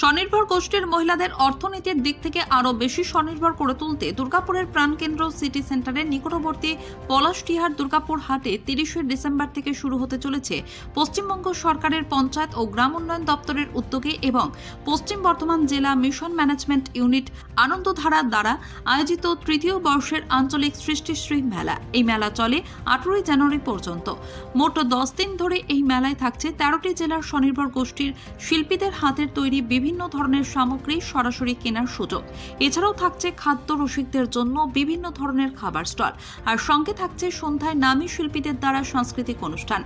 স্বনির্ভর গোষ্ঠীর মহিলাদের অর্থনীতির দিক থেকে আরও বেশি স্বনির্ভর করে তুলতে দুর্গাপুরের প্রাণকেন্দ্র সিটি সেন্টারের নিকটবর্তী পলাশটিহার দুর্গাপুর হাটে তিরিশে ডিসেম্বর থেকে শুরু হতে চলেছে পশ্চিমবঙ্গ সরকারের পঞ্চায়েত ও গ্রাম উন্নয়ন দপ্তরের উদ্যোগে এবং পশ্চিম বর্ধমান জেলা মিশন ম্যানেজমেন্ট ইউনিট আনন্দধারা দ্বারা আয়োজিত তৃতীয় বর্ষের আঞ্চলিক সৃষ্টিশ্রী মেলা। এই মেলা চলে আঠেরোই জানুয়ারি পর্যন্ত। মোট দশ দিন ধরে এই মেলায় থাকছে তেরোটি জেলার স্বনির্ভর গোষ্ঠীর শিল্পীদের হাতের তৈরি বিভিন্ন ধরনের সামগ্রী সরাসরি কেনার সুযোগ। এছাড়াও থাকছে খাদ্য রসিকদের জন্য বিভিন্ন ধরনের খাবার স্টল। আর সঙ্গে থাকছে সন্ধ্যায় নামী শিল্পীদের দ্বারা সাংস্কৃতিক অনুষ্ঠান।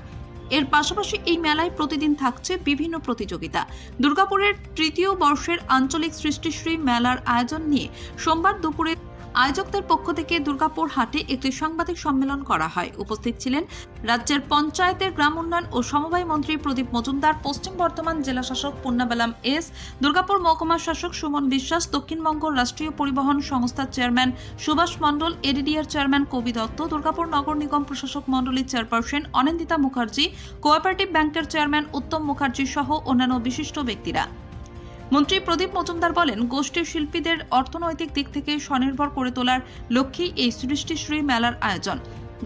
এর পাশাপাশি এই মেলায় প্রতিদিন থাকছে বিভিন্ন প্রতিযোগিতা। দুর্গাপুরের তৃতীয় বর্ষের আঞ্চলিক সৃষ্টিশ্রী মেলার আয়োজন নিয়ে সোমবার দুপুরে আয়োজকদের পক্ষ থেকে দুর্গাপুর হাটে একটি সাংবাদিক সম্মেলন করা হয়। উপস্থিত ছিলেন রাজ্যের পঞ্চায়েতের গ্রাম উন্নয়ন ও সমবায় মন্ত্রী প্রদীপ মজুমদার, পশ্চিম বর্ধমান জেলা শাসক পূর্ণাবেলাম এস, দুর্গাপুর মহকুমা শাসক সুমন বিশ্বাস দক্ষিণবঙ্গ রাষ্ট্রীয় পরিবহন সংস্থার chairman Subhash Mondal, ADDR chairman Kabi Dutta, Durgapur নগর নিগম প্রশাসক মণ্ডলীর চেয়ারপারসন অনিন্দিতা মুখার্জি, কোঅপারেটিভ ব্যাংকের চেয়ারম্যান উত্তম মুখার্জি সহ অন্যান্য বিশিষ্ট ব্যক্তিরা। মন্ত্রী প্রদীপ মজুমদার বলেন, গোষ্ঠীর শিল্পীদের অর্থনৈতিক দিক থেকে স্বনির্ভর করে তোলার লক্ষ্যেই এই সৃষ্টিশ্রী মেলার আয়োজন।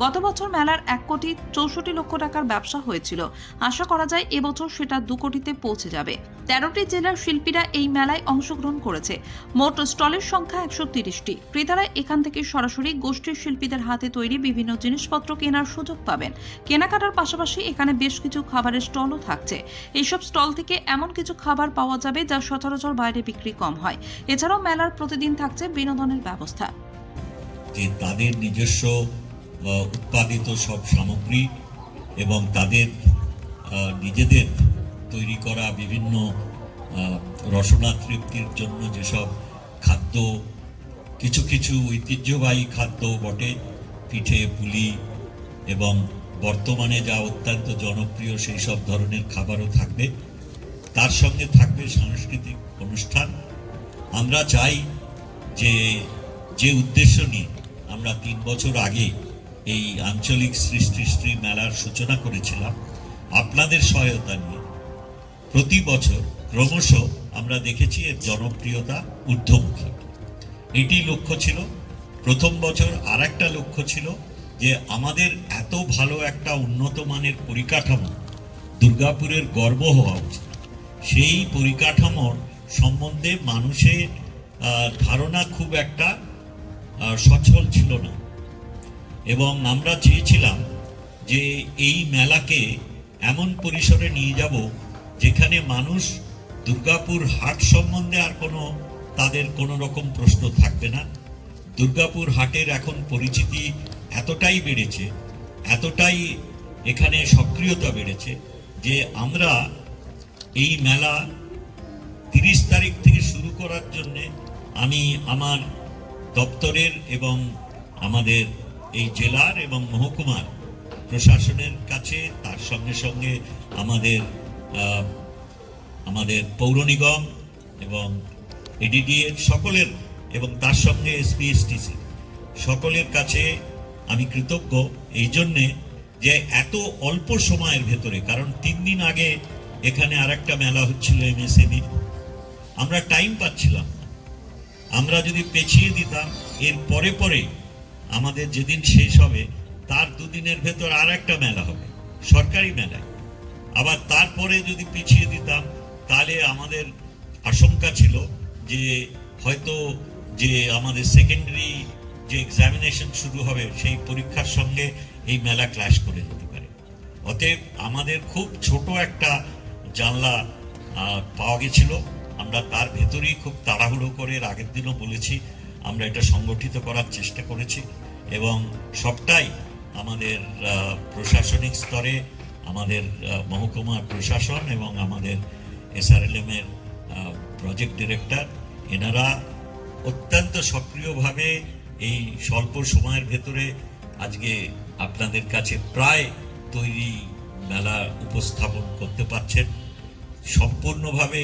গত বছর মেলার এক কোটি চৌষট্টি লক্ষ টাকার ব্যবসা হয়েছিল। আশা করা যায় এবছর সেটা দু কোটিতে পৌঁছে যাবে। তেরোটি জেলার শিল্পীরা এই মেলায় অংশগ্রহণ করেছে। মোট স্টলের সংখ্যা একশো তিরিশটি। ক্রেতারা এখান থেকে সরাসরি গোষ্ঠীর শিল্পীদের হাতে তৈরি বিভিন্ন জিনিসপত্র কেনার সুযোগ পাবেন। কেনাকাটার পাশাপাশি এখানে বেশ কিছু খাবারের স্টলও থাকছে। এইসব স্টল থেকে এমন কিছু খাবার পাওয়া যাবে যা সচরাচর বাইরে বিক্রি কম হয়। এছাড়াও মেলার প্রতিদিন থাকছে বিনোদনের ব্যবস্থা। যে তাদের নিজস্ব উৎপাদিত সব সামগ্রী এবং তাদের নিজেদের তৈরি করা বিভিন্ন রসনা তৃপ্তির জন্য যেসব খাদ্য, কিছু কিছু ঐতিহ্যবাহী খাদ্য বটে, পিঠে, পুলি এবং বর্তমানে যা অত্যন্ত জনপ্রিয় সেই সব ধরনের খাবারও থাকবে। তার সঙ্গে থাকবে সাংস্কৃতিক অনুষ্ঠান। আমরা চাই যে যে উদ্দেশ্য নিয়ে আমরা তিন বছর আগে এই আঞ্চলিক সৃষ্টিশ্রী মেলার সূচনা করেছিলাম আপনাদের সহায়তা নিয়ে। প্রতি বছর ক্রমশ আমরা দেখেছি এর জনপ্রিয়তা ঊর্ধ্বমুখী। এটি লক্ষ্য ছিল, প্রথম বছর আর একটা লক্ষ্য ছিল যে আমাদের এত ভালো একটা উন্নত মানের পরিকাঠামো দুর্গাপুরের গর্ব হওয়া উচিত। সেই পরিকাঠামোর সম্বন্ধে মানুষের ধারণা খুব একটা সচল ছিল না। এবং আমরা চেয়েছিলাম যে এই মেলাকে এমন পরিসরে নিয়ে যাব যেখানে মানুষ দুর্গাপুর হাট সম্বন্ধে আর কোনো, তাদের কোনো রকম প্রশ্ন থাকবে না। দুর্গাপুর হাটের এখন পরিচিতি এতটাই বেড়েছে, এতটাই এখানে সক্রিয়তা বেড়েছে যে আমরা এই মেলা তিরিশ তারিখ থেকে শুরু করার জন্যে আমি আমার দপ্তরের এবং আমাদের এই জেলার এবং মহকুমার প্রশাসনের কাছে, তার সঙ্গে সঙ্গে আমাদের আমাদের পৌর নিগম এবং এডিডিএর সকলের এবং তার সঙ্গে এসপিএসটিসি সকলের কাছে আমি কৃতজ্ঞ এই জন্যে যে এত অল্প সময়ের ভেতরে, কারণ তিন দিন আগে এখানে আরেকটা মেলা হচ্ছিল এমএসএমই আমরা টাইম পাচ্ছিলাম না। আমরা যদি পেছিয়ে দিতাম, এর পরে পরে আমাদের যেদিন শেষ হবে, তার দুদিনের ভেতর আর একটা মেলা হবে, সরকারি মেলায়। আবার তারপরে যদি পিছিয়ে দিতাম, তাহলে আমাদের আশঙ্কা ছিল যে হয়তো যে আমাদের সেকেন্ডারি যে এক্সামিনেশন শুরু হবে, সেই পরীক্ষার সঙ্গে এই মেলা ক্লাশ করে যেতে পারে। অতএব আমাদের খুব ছোট একটা জানলা পাওয়া গেছিল। আমরা তার ভেতরেই খুব তাড়াহুড়ো করে, আগের দিনও বলেছি আমরা এটা সংগঠিত করার চেষ্টা করেছি এবং সবটাই আমাদের প্রশাসনিক স্তরে, আমাদের মহকুমা প্রশাসন এবং আমাদের এসআরএলএম এর প্রজেক্ট ডিরেক্টর এনারা অত্যন্ত সক্রিয়ভাবে এই স্বল্প সময়ের ভেতরে আজকে আপনাদের কাছে প্রায় তৈরি মেলা উপস্থাপন করতে পারছেন। সম্পূর্ণভাবে